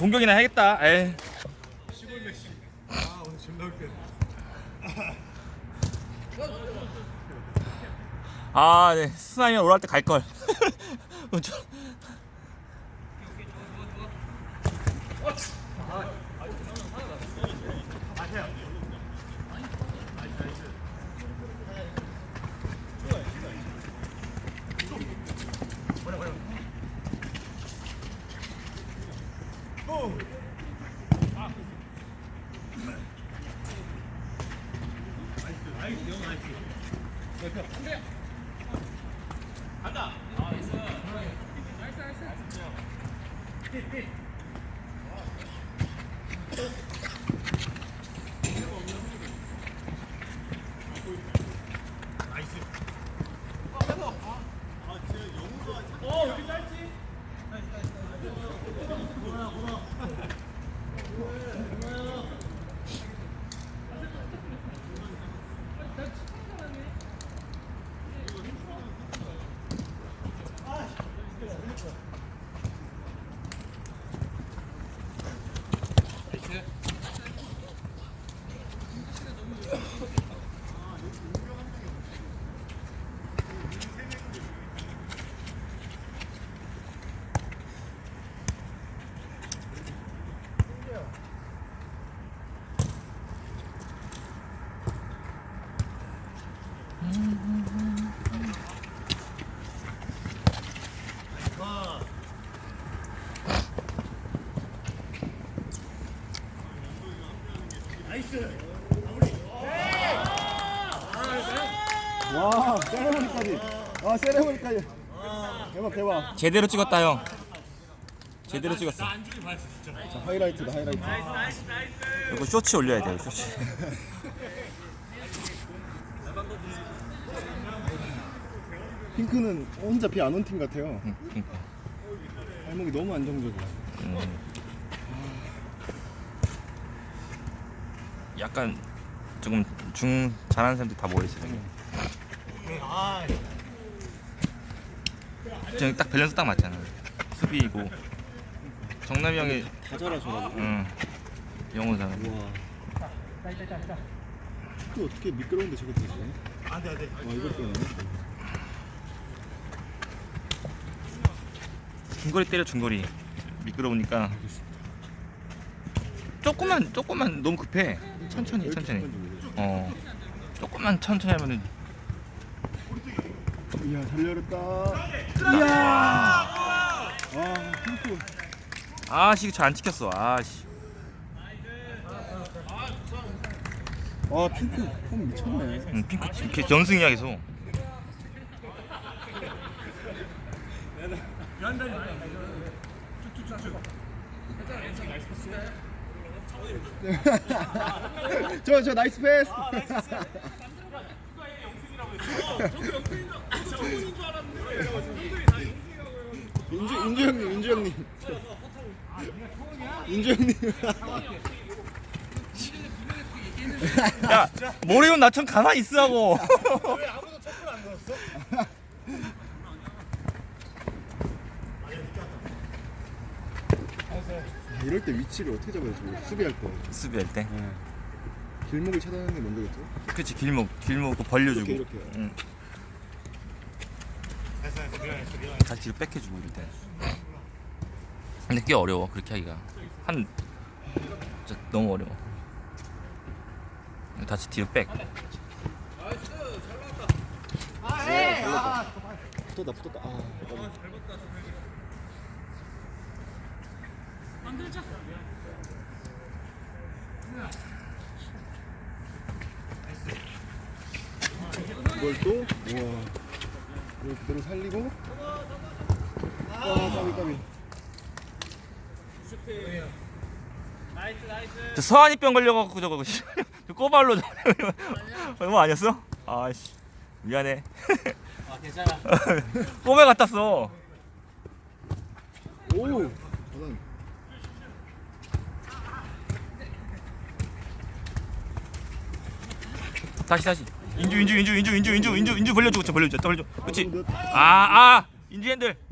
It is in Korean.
공격이나 해야겠다. 메시. 아 네. 수나이면 올라올 때갈 걸. 对，对。 와 세레머니까지 아 세레머니까지 대박 대박 제대로 찍었다, 형. 제대로 찍었어. 자 하이라이트다 하이라이트 이거 쇼츠 올려야 돼요, 쇼츠. 핑크는 혼자 비 안 온 팀 같아요. 발목이 너무 안정적이야 음. 약간 조금 중 잘하는 사람들 다 모여 있어요. 저딱 밸런스 딱 맞잖아. 수비이고 정남이 형이 다 잘하셔가지고 응 영호 사람. 우와 또 어떻게 미끄러운데 저게 되지? 안돼 안돼. 와 이걸 때문에 중거리 때려 중거리 미끄러우니까 조금만 조금만 너무 급해 천천히 천천히 어 조금만 천천히 하면은 이야 잘 열었다 이야 아 핑크 아씨 이거 잘안 찍혔어 아씨 아 핑크 폼 미쳤네 응, 핑크 이렇게 전승이야 계속 저, 저 나이스 패스. 아, 나이스 이라고 저도 영인줄 알았는데. 형님, 인주 형님. 인주 형님. 야, 모레온 나천 가만히 있으라고. 이럴 때 위치를 어떻게 잡아야 지? 수비할 때. 수비할 때? 네. 길목을 차단하는 게 먼저겠죠? 그치 길목. 길목 그 벌려주고. 이렇게, 이렇게. 응. 다시 뒤로 뺏겨주고 이럴 때. 근데 꽤 어려워 그렇게 하기가. 한 진짜 너무 어려워. 다시 뒤로 백. 붙었다 붙었다. 아 이걸 또? 우와. 이걸 그대로 살리고? 와 까비 까비. 저 서한이병 걸려갖고 저거 저 꼬발로 너무 아니었어? 아씨 미안해. 아 괜찮아. 꼬배 같았어. 오 저는 다시 다시. 인주 인주 인주 인주 인주 인주 인주 인주 벌려주고 저 벌려줘 또 벌려줘. 그렇지 몇- 아아 인주 핸들. 잘 찍고